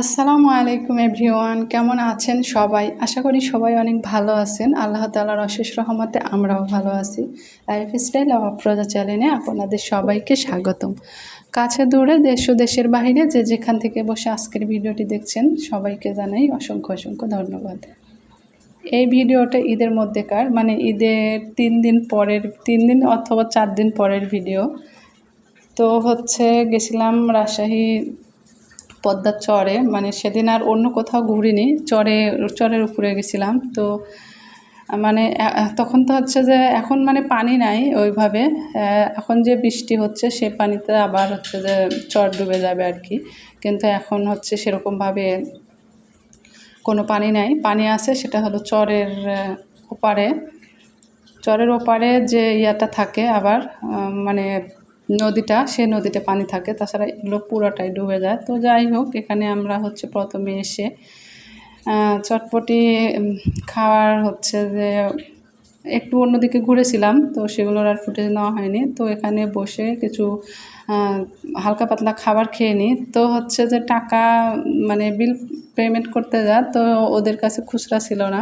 আসসালামু আলাইকুম এভরিওয়ান, কেমন আছেন সবাই? আশা করি সবাই অনেক ভালো আছেন। আল্লাহ তালার অশেষ রহমতে আমরাও ভালো আছি। লাইফ স্টাইল অফরোজা চ্যানেলে আপনাদের সবাইকে স্বাগতম। কাছে দূরে দেশ ও দেশের বাইরে যে যেখান থেকে বসে আজকের ভিডিওটি দেখছেন, সবাইকে জানাই অসংখ্য অসংখ্য ধন্যবাদ। এই ভিডিওটা ঈদের মধ্যেকার মানে ঈদের তিন দিন পরের, তিন দিন অথবা চার দিন পরের ভিডিও। তো হচ্ছে গেছিলাম রাজশাহী পদ্মার চরে মানে সেদিন আর অন্য কোথাও ঘুরিনি, চরে, চরের উপরে গেছিলাম। তো মানে তখন তো হচ্ছে যে এখন মানে পানি নাই ওইভাবে এখন যে বৃষ্টি হচ্ছে সে পানিতে আবার হচ্ছে যে চর ডুবে যাবে আর কি। কিন্তু এখন হচ্ছে সেরকমভাবে কোনো পানি নাই। পানি আছে, সেটা হলো চরের ওপারে। চরের ওপারে যে ইয়াটা থাকে আবার মানে নদীটা, সে নদীতে পানি থাকে, তাছাড়া এগুলো পুরোটাই ডুবে যায়। তো যাই হোক, এখানে আমরা হচ্ছে প্রথমে এসে চটপটি খাওয়ার হচ্ছে যে, একটু অন্যদিকে ঘুরেছিলাম, তো সেগুলোর আর ফুটেজ নেওয়া হয়নি। তো এখানে বসে কিছু হালকা পাতলা খাবার খেয়ে নিই। তো হচ্ছে যে টাকা মানে বিল পেমেন্ট করতে যা, তো ওদের কাছে খুচরা ছিল না।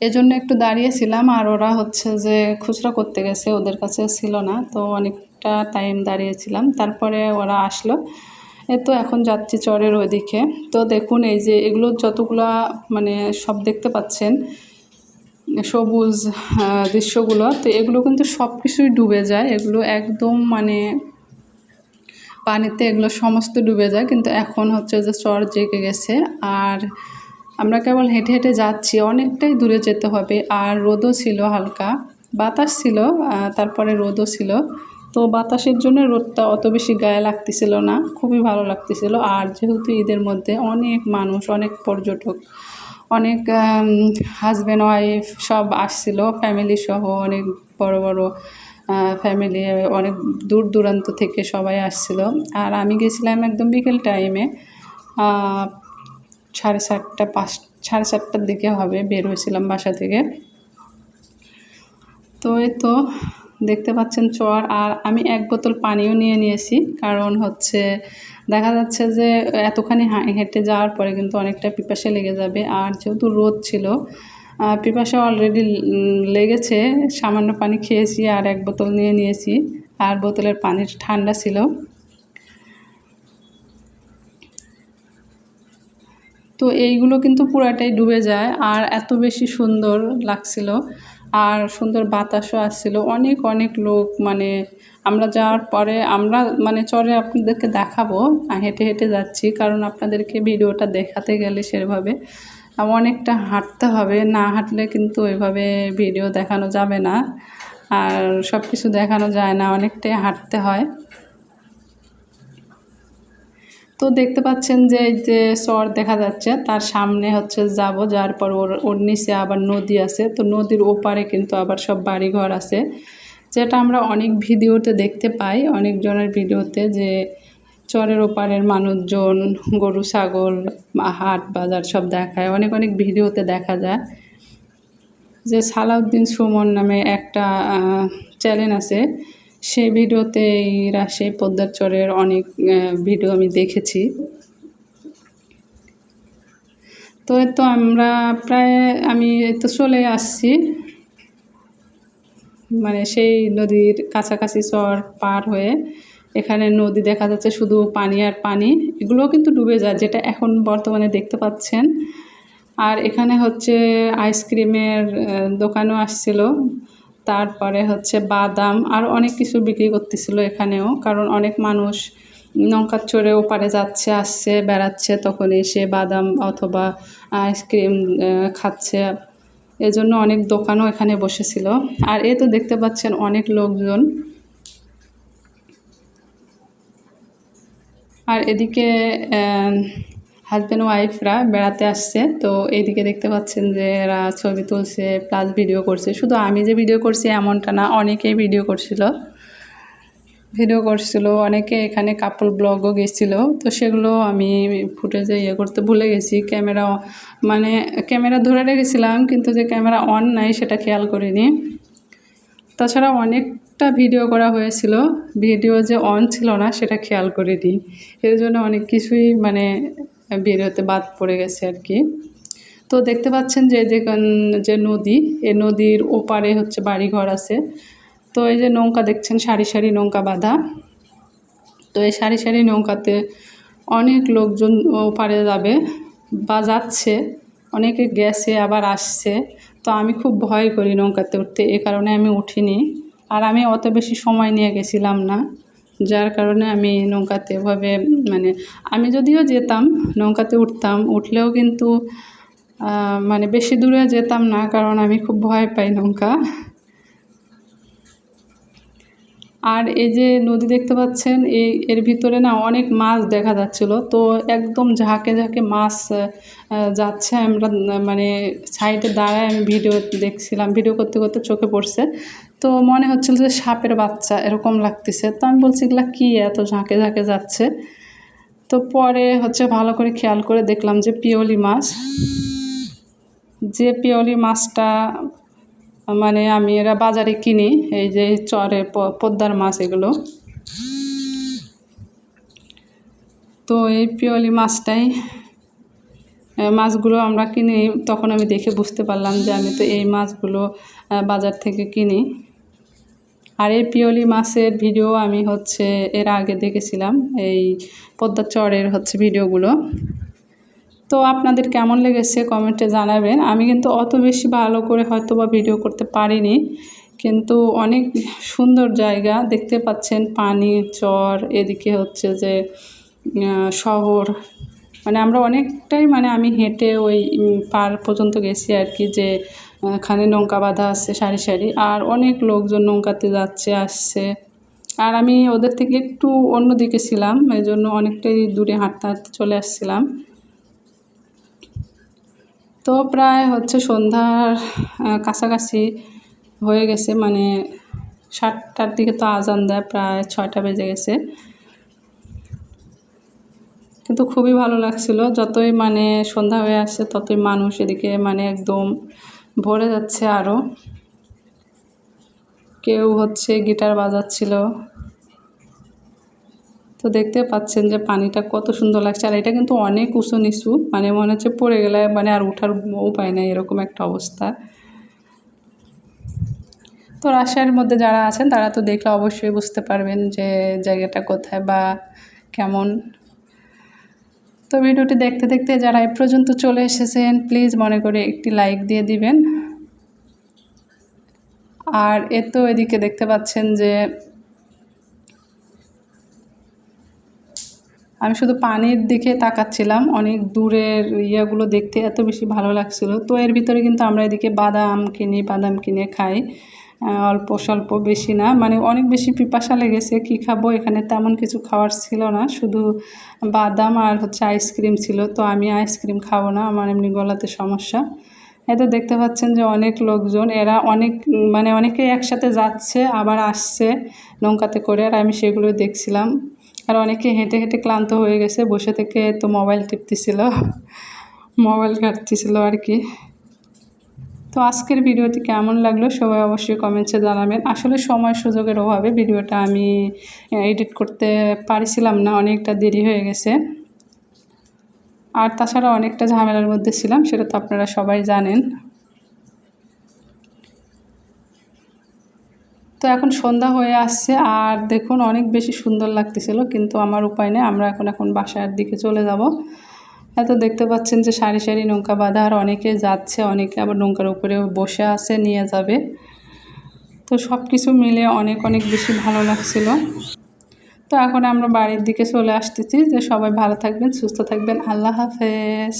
এজন্য একটু দাঁড়িয়েছিলাম আর ওরা হচ্ছে যে খুচরা করতে গেছে, ওদের কাছে ছিল না, তো অনেকটা টাইম দাঁড়িয়েছিলাম। তারপরে ওরা আসলো। এ তো এখন যাচ্ছি চরের ওইদিকে। তো দেখুন, এই যে এগুলো যতগুলা মানে সব দেখতে পাচ্ছেন, সবুজ দৃশ্যগুলো, তো এগুলো কিন্তু সব কিছুই ডুবে যায়। এগুলো একদম মানে পানিতে এগুলো সমস্ত ডুবে যায়। কিন্তু এখন হচ্ছে যে চর জেগে গেছে। আর আমরা কেবল হেঁটে হেঁটে যাচ্ছি, অনেকটাই দূরে যেতে হবে। আর রোদও ছিল হালকা। বাতাস ছিল তারপরে রোদও ছিল। তো বাতাসের জন্য রোদটা অত বেশি গায়ে লাগতেছিল না, খুবই ভালো লাগতেছিল। আর যেহেতু ঈদের মধ্যে অনেক মানুষ, অনেক পর্যটক, অনেক হাজব্যান্ড ওয়াইফ সব আসছিল ফ্যামিলি সহ অনেক বড় বড় ফ্যামিলি অনেক দূর দূরান্ত থেকে সবাই আসছিল। আর আমি গেছিলাম একদম বিকেল টাইমে সাড়ে সাতটা পাঁচ, সাড়ে সাতটার দিকে হবে, বের হয়েছিলাম বাসা থেকে। তো এই তো দেখতে পাচ্ছেন চর, আর আমি এক বোতল পানিও নিয়ে নিয়েছি, কারণ হচ্ছে দেখা যাচ্ছে যে এতখানি হেঁটে যাওয়ার পরে কিন্তু অনেকটা পিপাসে লেগে যাবে, আর যেহেতু রোদ ছিল পিপাসা অলরেডি লেগেছে, সামান্য পানি খেয়েছি আর এক বোতল নিয়ে নিয়েছি, আর বোতলের পানির ঠান্ডা ছিল। তো এইগুলো কিন্তু পুরাটাই ডুবে যায় আর এত বেশি সুন্দর লাগছিল। আর সুন্দর বাতাসও আসছিল। অনেক অনেক লোক মানে আমরা যাওয়ার পরে আমরা মানে চরে আপনাদেরকে দেখাবো। হেঁটে হেঁটে যাচ্ছি। কারণ আপনাদেরকে ভিডিওটা দেখাতে গেলে সেভাবে অনেকটা হাঁটতে হবে। না হাঁটলে কিন্তু ওইভাবে ভিডিও দেখানো যাবে না। আর সব কিছু দেখানো যায় না। অনেকটাই হাঁটতে হয়। তো দেখতে পাচ্ছেন যে এই যে চর দেখা যাচ্ছে, তার সামনে হচ্ছে যাব, যার পর ওর ওর নিচে আবার নদী আছে। তো নদীর ওপারে কিন্তু আবার সব বাড়িঘর আছে। যেটা আমরা অনেক ভিডিওতে দেখতে পাই, অনেকজনের ভিডিওতে যে চরের ওপারের মানুষজন, গরু, ছাগল, হাট বাজার সব দেখায়। অনেক অনেক ভিডিওতে দেখা যায়। যে সালাউদ্দিন সুমন নামে একটা চ্যানেল আছে। সেই ভিডিওতে এই রাজশাহী পদ্মার চরের অনেক ভিডিও আমি দেখেছি। তো তো আমরা প্রায়, আমি তো চলে আসছি। মানে সেই নদীর কাছাকাছি চর পার হয়ে এখানে নদী দেখা যাচ্ছে শুধু পানি আর পানি, এগুলোও কিন্তু ডুবে যায়, যেটা এখন বর্তমানে দেখতে পাচ্ছেন। আর এখানে হচ্ছে আইসক্রিমের দোকানও আসছিল। তারপরে হচ্ছে বাদাম আর অনেক কিছু বিক্রি করতেছিল এখানেও, কারণ অনেক মানুষ নৌকার চড়ে ওপারে যাচ্ছে, আসছে, বেড়াচ্ছে তখন এসে বাদাম অথবা আইসক্রিম খাচ্ছে। এজন্য অনেক দোকানও এখানে বসেছিল। আর এ তো দেখতে পাচ্ছেন অনেক লোকজন। আর এদিকে হাজব্যান্ড ওয়াইফরা বেড়াতে আসছে। তো এইদিকে দেখতে পাচ্ছেন যে এরা ছবি তুলছে প্লাস ভিডিও করছে। শুধু আমি যে ভিডিও করছি এমনটা না, অনেকেই ভিডিও করছিল। ভিডিও করছিল, অনেকে এখানে কাপল ব্লগও গেছিল। তো সেগুলো আমি ফুটেজে ইয়ে করতে ভুলে গেছি। ক্যামেরা মানে ক্যামেরা ধরে রেখেছিলাম, কিন্তু যে ক্যামেরা অন নাই সেটা খেয়াল করিনি। তাছাড়া অনেকটা ভিডিও করা হয়েছিল। ভিডিও যে অন ছিল না, সেটা খেয়াল করিনি। এর জন্য অনেক কিছুই মানে ভিডিওতে বাদ পড়ে গেছে আর কি। তো দেখতে পাচ্ছেন যে যে নদী এই নদীর ওপারে হচ্ছে বাড়িঘর আছে। তো এই যে নৌকা দেখছেন, সারি সারি নৌকা বাঁধা। তো এই সারি সারি নৌকাতে অনেক লোকজন ওপারে যাবে বা যাচ্ছে। অনেকে গেছে, আবার আসছে। তো আমি খুব ভয় করি নৌকাতে উঠতে। এ কারণে আমি উঠিনি। আর আমি অত বেশি সময় নিয়ে গেছিলাম না। যার কারণে আমি নৌকাতে এভাবে মানে আমি যদিও যেতাম, নৌকাতে উঠতাম, উঠলেও কিন্তু মানে বেশি দূরে যেতাম না, কারণ আমি খুব ভয় পাই নৌকা। আর এই যে নদী দেখতে পাচ্ছেন, এই এর ভিতরে না অনেক মাছ দেখা যাচ্ছিল। তো একদম ঝাঁকে ঝাঁকে মাছ যাচ্ছে। আমরা মানে সাইডে দাঁড়ায় আমি ভিডিও দেখছিলাম। ভিডিও করতে করতে চোখে পড়ছে। তো মনে হচ্ছিল যে সাপের বাচ্চা এরকম লাগতেছে। তো আমি বলছি, এগুলা কী এত ঝাঁকে ঝাঁকে যাচ্ছে? তো পরে হচ্ছে ভালো করে খেয়াল করে দেখলাম যে পিওলি মাছ। যে পিওলি মাছটা মানে আমি এরা বাজারে কিনি, এই যে চরে পদ্মার মাছ এগুলো। তো এই পিওলি মাছটাই মাছগুলো আমরা কিনি, তখন আমি দেখে বুঝতে পারলাম যে আমি তো এই মাছগুলো বাজার থেকে কিনি। আর এই পিওলি মাছের ভিডিও আমি হচ্ছে এর আগে দেখেছিলাম, এই পদ্মা চরের হচ্ছে ভিডিওগুলো। তো আপনাদের কেমন লেগেছে কমেন্টে জানাবেন। আমি কিন্তু অত বেশি ভালো করে হয়তো বা ভিডিও করতে পারিনি। কিন্তু অনেক সুন্দর জায়গা দেখতে পাচ্ছেন। পানি, চর, এদিকে হচ্ছে যে শহর। মানে আমরা অনেকটাই মানে আমি হেঁটে ওই পার পর্যন্ত গেছি আর কি যে এখানে নৌকা বাঁধা আছে সারি সারি। আর অনেক লোকজন নৌকাতে যাচ্ছে, আসছে। আর আমি ওদের থেকে একটু অন্যদিকে ছিলাম। এই জন্য অনেকটাই দূরে হাঁটতে হাঁটতে চলে আসছিলাম। তো প্রায় হচ্ছে সন্ধ্যার কাছাকাছি হয়ে গেছে মানে সাতটার দিকে তো আজান দেয়, প্রায় ছয়টা বেজে গেছে। কিন্তু খুবই ভালো লাগছিল, যতই মানে সন্ধ্যা হয়ে আসছে, ততই মানুষ এদিকে মানে একদম ভরে যাচ্ছে আরও কেউ হচ্ছে গিটার বাজাচ্ছিল তো দেখতে পাচ্ছেন যে পানিটা কত সুন্দর লাগছে। আর এটা কিন্তু অনেক উঁচু নিচু মানে মনে হচ্ছে পড়ে গেলে মানে আর ওঠার উপায় নেই, এরকম একটা অবস্থা। তো রাশিয়ার মধ্যে যারা আছেন, তারা তো দেখলে অবশ্যই বুঝতে পারবেন যে জায়গাটা কোথায় বা কেমন। তো ভিডিওটি দেখতে দেখতে যারা এ পর্যন্ত চলে এসেছেন, প্লিজ মনে করে একটি লাইক দিয়ে দিবেন। আর এ তো এদিকে দেখতে পাচ্ছেন যে আমি শুধু পানির দিকে তাকাচ্ছিলাম। অনেক দূরের ইয়েগুলো দেখতে এত বেশি ভালো লাগছিল। তো এর ভিতরে কিন্তু আমরা এদিকে বাদাম কিনি, বাদাম কিনে খাই। অল্প স্বল্প, বেশি না। মানে অনেক বেশি পিপাসা লেগেছে। কি খাব? এখানে তেমন কিছু খাওয়ার ছিল না। শুধু বাদাম আর হচ্ছে আইসক্রিম ছিল। তো আমি আইসক্রিম খাব না। আমার এমনি গলাতে সমস্যা। এতে দেখতে পাচ্ছেন যে অনেক লোকজন, এরা অনেক মানে অনেকেই একসাথে যাচ্ছে, আবার আসছে নৌকাতে করে। আর আমি সেগুলো দেখছিলাম। আর অনেকে হেঁটে হেঁটে ক্লান্ত হয়ে গেছে, বসে থেকে তো মোবাইল টিপতেছিল, মোবাইল ঘাটতেছিল আর কি। তো আজকের ভিডিওটি কেমন লাগল সবাই অবশ্যই কমেন্টসে জানাবেন। আসলে সময় সুযোগের অভাবে ভিডিওটা আমি এডিট করতে পারছিলাম না, অনেকটা দেরি হয়ে গেছে। আর তাছাড়া অনেকটা ঝামেলার মধ্যে ছিলাম, সেটা তো আপনারা সবাই জানেন। তো এখন সন্ধ্যা হয়ে আসছে আর দেখুন অনেক বেশি সুন্দর লাগতেছিল, কিন্তু আমার উপায় নেই, আমরা এখন এখন বাসার দিকে চলে যাব। এত দেখতে পাচ্ছেন যে সারি সারি নৌকা বাঁধা, আর অনেকে যাচ্ছে, অনেকে আবার নৌকার উপরে বসে আছে, নিয়ে যাবে। তো সব কিছু মিলে অনেক অনেক বেশি ভালো লাগছিল। তো এখন আমরা বাড়ির দিকে চলে আসতেছি, যে সবাই ভালো থাকবেন, সুস্থ থাকবেন, আল্লাহ হাফেজ।